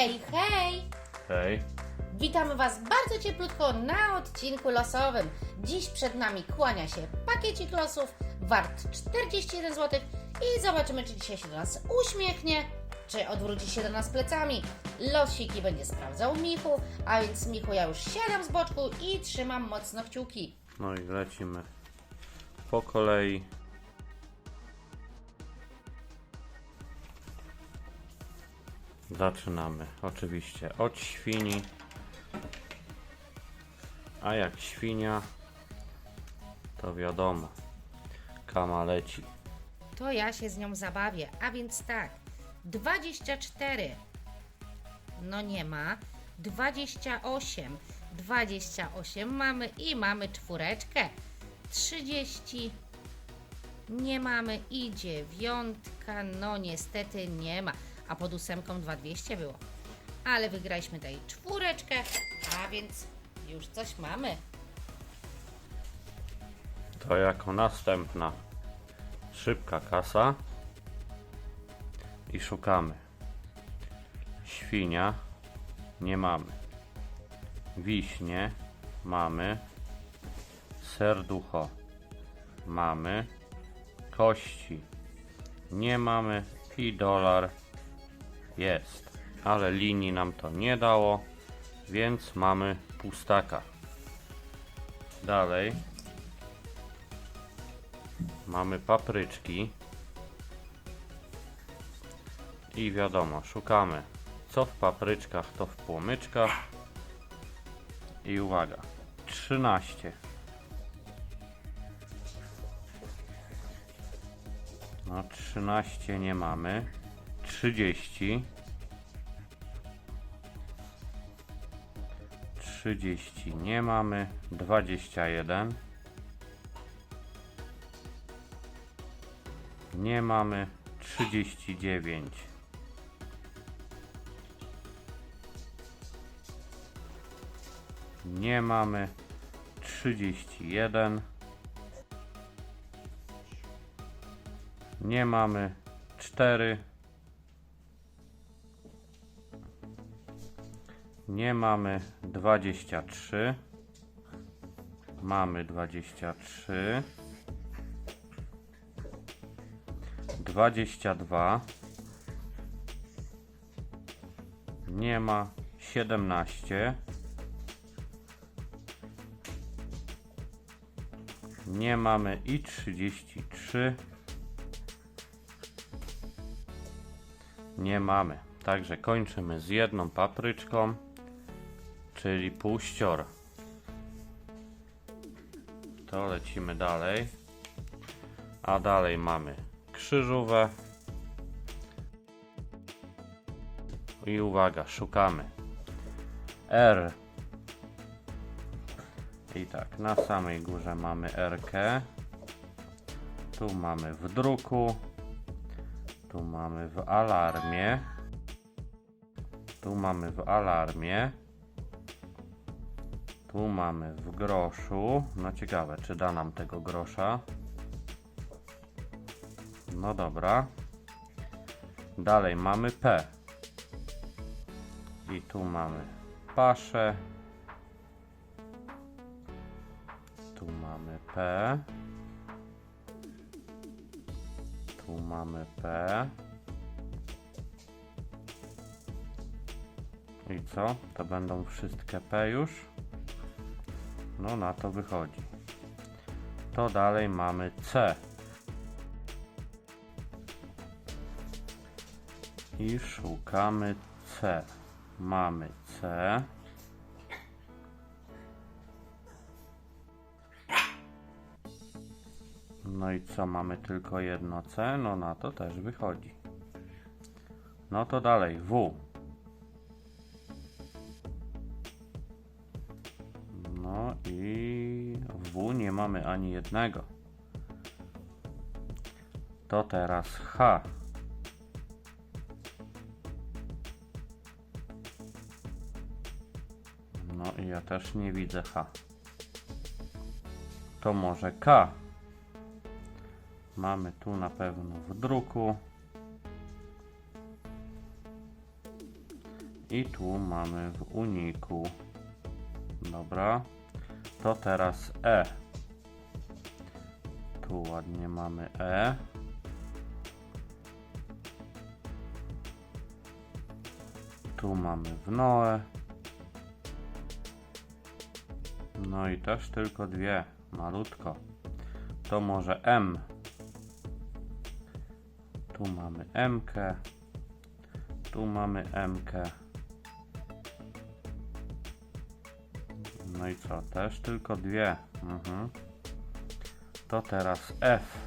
Hej, hej! Hej. Witamy Was bardzo cieplutko na odcinku losowym. Dziś przed nami kłania się pakiecik losów wart 41 zł i zobaczymy, czy dzisiaj się do nas uśmiechnie, czy odwróci się do nas plecami. Losiki będzie sprawdzał Michu, a więc Michu, ja już siadam z boczku i trzymam mocno kciuki. No i lecimy po kolei. Zaczynamy oczywiście od świni. A jak świnia, to wiadomo, kama leci. To ja się z nią zabawię, a więc tak, 24. No nie ma. 28. 28 mamy i mamy czwóreczkę. 30. Nie mamy i dziewiątka. No niestety nie ma. A pod ósemką 2200 było. Ale wygraliśmy tutaj czwóreczkę, a więc już coś mamy. To jako następna szybka kasa i szukamy. Świnia nie mamy. Wiśnie mamy. Serducho mamy. Kości nie mamy. I dolar jest. Ale linii nam to nie dało, więc mamy pustaka. Dalej Mamy papryczki. I wiadomo, szukamy co w papryczkach, to w płomyczkach. I uwaga, 13. No 13 nie mamy. 30. 30 nie mamy. 21. Nie mamy 39. Nie mamy 31. Nie mamy 4. Nie mamy 23. Mamy 23. 22 nie ma 17 nie mamy i 33 nie mamy. Także kończymy z jedną papryczką czyli półścior to lecimy dalej a dalej mamy krzyżówę. I uwaga, szukamy. R. I tak, na samej górze mamy R. -kę. Tu mamy w druku. Tu mamy w alarmie. Tu mamy w alarmie. Tu mamy w groszu. No ciekawe, czy da nam tego grosza. No dobra. Dalej mamy P. I tu mamy paszę. Tu mamy P. Tu mamy P. I co? To będą wszystkie P już? No na to wychodzi. To dalej mamy C. I szukamy C. Mamy C. No i co, mamy tylko jedno C? No na to też wychodzi. No to dalej, W. mamy ani jednego. To teraz H. No i ja też nie widzę H. To może K. Mamy tu na pewno w druku. I tu mamy w uniku. Dobra. To teraz E. Ładnie mamy E. Tu mamy w Noe. No i też tylko dwie. Malutko. To może M. Tu mamy M. Tu mamy M. No i co? Też tylko dwie. Mhm. To teraz F.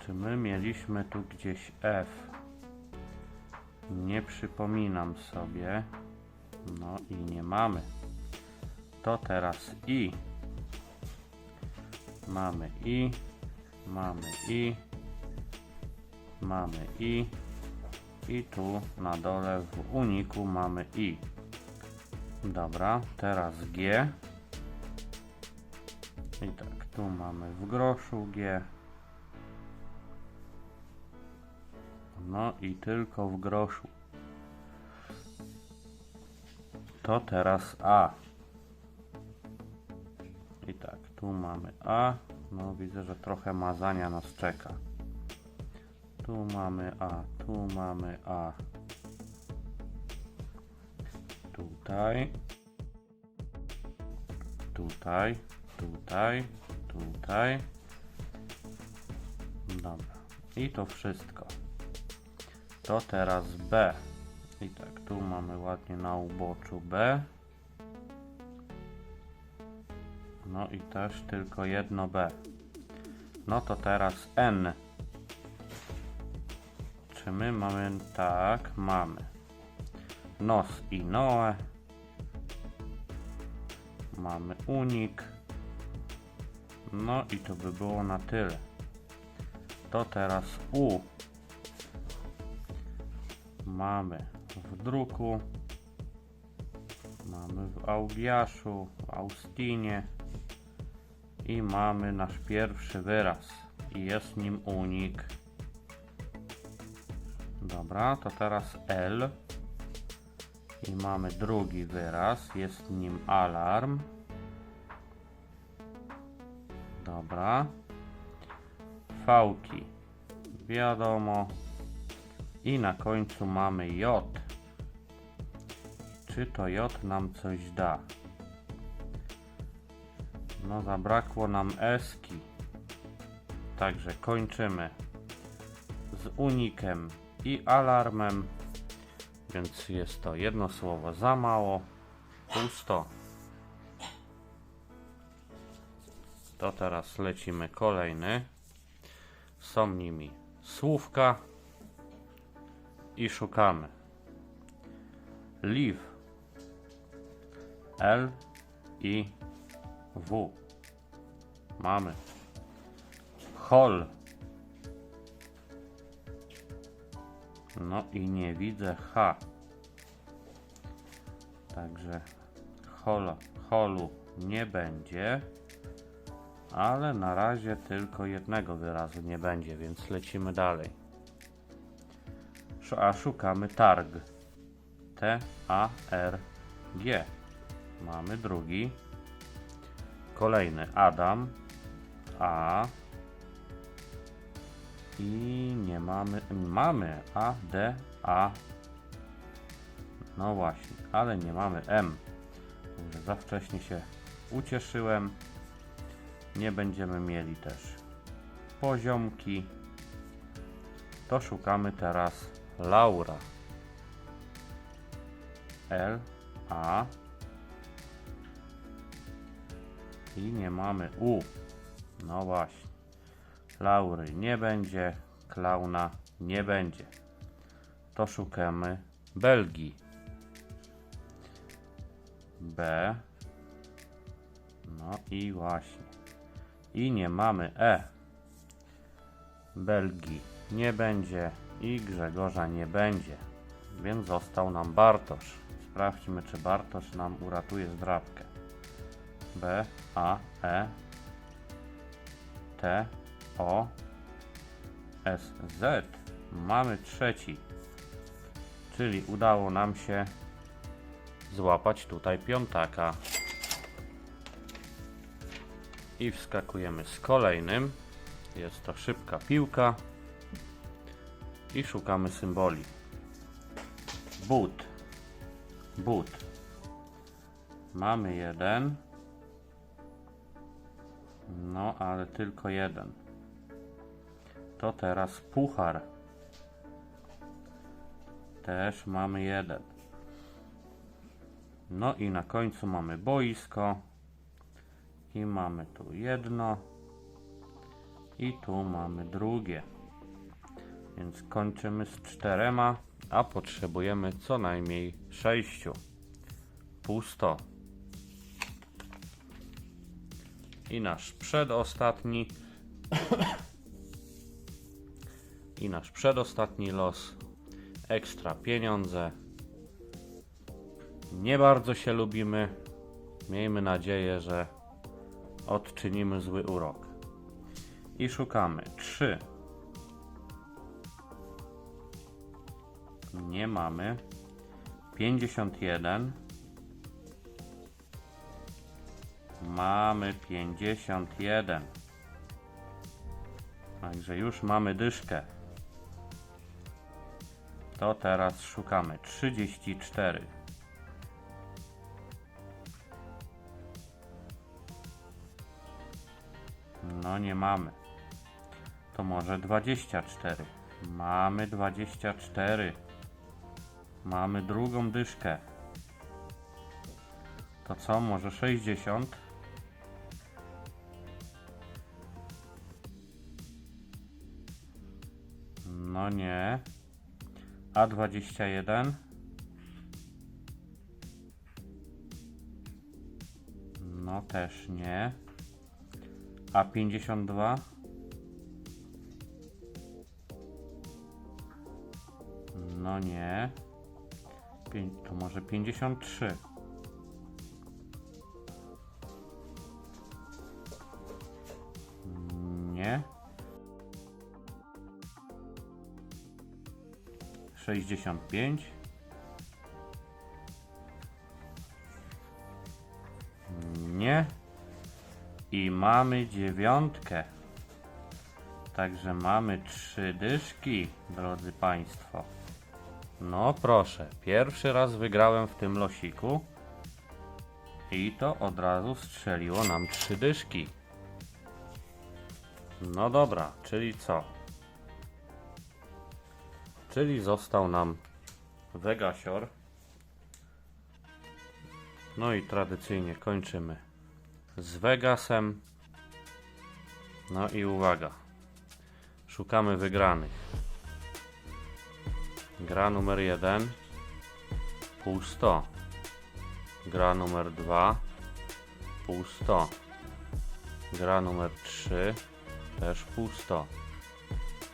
Czy my mieliśmy tu gdzieś F? Nie przypominam sobie. No i nie mamy. To teraz I. Mamy I. Mamy I. Mamy I. I tu na dole w uniku mamy I. Dobra, teraz G. I tak, tu mamy w groszu G. No i tylko w groszu. To teraz A. I tak, tu mamy A. No widzę, że trochę mazania nas czeka. Tu mamy A, tu mamy A. Tutaj. Tutaj, tutaj, tutaj. Dobra. I to wszystko. To teraz B. I tak, tu mamy ładnie na uboczu B. No i też tylko jedno B. No to teraz N. Czy my mamy? Tak, mamy. Nos i Noe. Mamy unik. No i to by było na tyle. To teraz U. Mamy w druku. Mamy w Augiaszu, w Austinie. I mamy nasz pierwszy wyraz. I jest nim unik. Dobra, to teraz L. I mamy drugi wyraz. Jest nim alarm. Dobra. Fałki. Wiadomo. I na końcu mamy J. Czy to J nam coś da? No zabrakło nam eski. Także kończymy z unikiem i alarmem. Więc jest to jedno słowo za mało. Pusto. To teraz lecimy kolejny. Są nimi słówka i szukamy. Live. L i W. Mamy. Hol. No i nie widzę H. Także hola, holu nie będzie. Ale na razie tylko jednego wyrazu nie będzie, więc lecimy dalej. A szukamy targ. T-A-R-G. Mamy drugi. Kolejny Adam. A. I nie mamy. Mamy A, D, A. No właśnie, ale nie mamy M. Za wcześnie się ucieszyłem. Nie będziemy mieli też poziomki. To szukamy teraz Laura. L, A. I nie mamy U. No właśnie. Laury nie będzie, klauna nie będzie. To szukamy Belgii. B. No i właśnie. I nie mamy E. Belgii nie będzie i Grzegorza nie będzie. Więc został nam Bartosz. Sprawdźmy, czy Bartosz nam uratuje zdrabkę. B, A, E, T, O, S, Z. Mamy trzeci. Czyli udało nam się złapać tutaj piątaka. I wskakujemy z kolejnym. Jest to szybka piłka. I szukamy symboli. But. But. Mamy jeden. No, ale tylko jeden. To teraz puchar. Też mamy jeden. No i na końcu mamy boisko. I mamy tu jedno. I tu mamy drugie. Więc kończymy z czterema, a potrzebujemy co najmniej sześciu. Pusto. I nasz przedostatni. I nasz przedostatni los. Ekstra pieniądze. Nie bardzo się lubimy. Miejmy nadzieję, że odczynimy zły urok. I szukamy 3. Nie mamy. 51. Mamy 51. Także już mamy dyszkę. To teraz szukamy 34. No nie mamy. To może 24. Mamy 24. Mamy drugą dyszkę. To co? Może 60? No nie. A 21? No też nie. A 52? No nie. To może 53. Nie. 65. Nie. I mamy dziewiątkę. Także mamy trzy dyszki, drodzy Państwo. No proszę, pierwszy raz wygrałem w tym losiku. I to od razu strzeliło nam trzy dyszki. No dobra, czyli co? Czyli został nam Vegasior. No i tradycyjnie kończymy z Vegasem. No i uwaga. Szukamy wygranych. Gra numer 1 pusto. Gra numer 2 pusto. Gra numer 3 też pusto.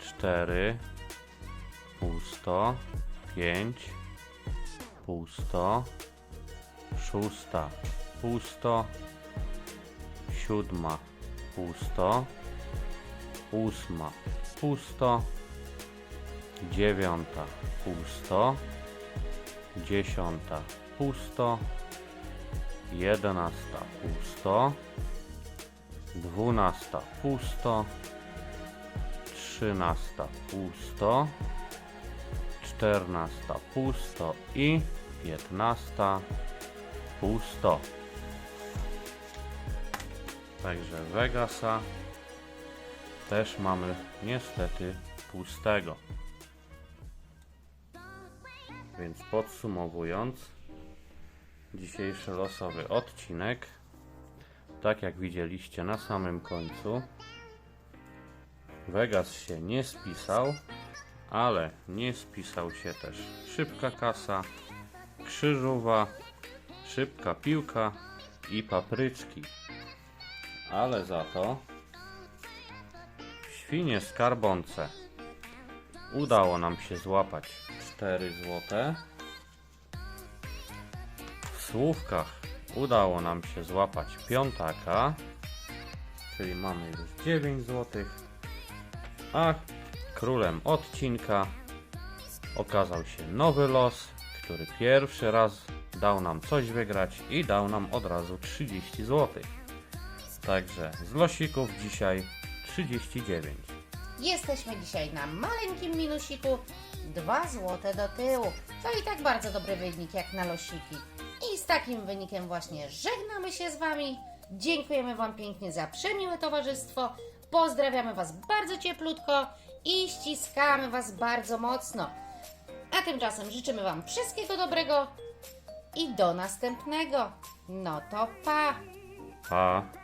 4 pusto. 5 pusto. Szósta pusto. Siódma pusto. Ósma pusto. Dziewiąta pusto. Dziesiąta pusto. Jedenasta pusto. Dwunasta pusto. Trzynasta pusto. Czternasta pusto i piętnasta pusto. Także Vegasa też mamy niestety pustego. Więc podsumowując, dzisiejszy losowy odcinek, tak jak widzieliście na samym końcu, Vegas się nie spisał, ale nie spisał się też szybka kasa, krzyżowa, szybka piłka i papryczki. Ale za to świnie skarbonce udało nam się złapać 4 złote. W słówkach udało nam się złapać piątaka, czyli mamy już 9 złotych. A królem odcinka okazał się nowy los, który pierwszy raz dał nam coś wygrać i dał nam od razu 30 zł. Także z losików dzisiaj 39. Jesteśmy dzisiaj na maleńkim minusiku. 2 złote do tyłu. To i tak bardzo dobry wynik jak na losiki. I z takim wynikiem właśnie żegnamy się z Wami. Dziękujemy Wam pięknie za przemiłe towarzystwo. Pozdrawiamy Was bardzo cieplutko i ściskamy Was bardzo mocno. A tymczasem życzymy Wam wszystkiego dobrego i do następnego. No to pa! Pa!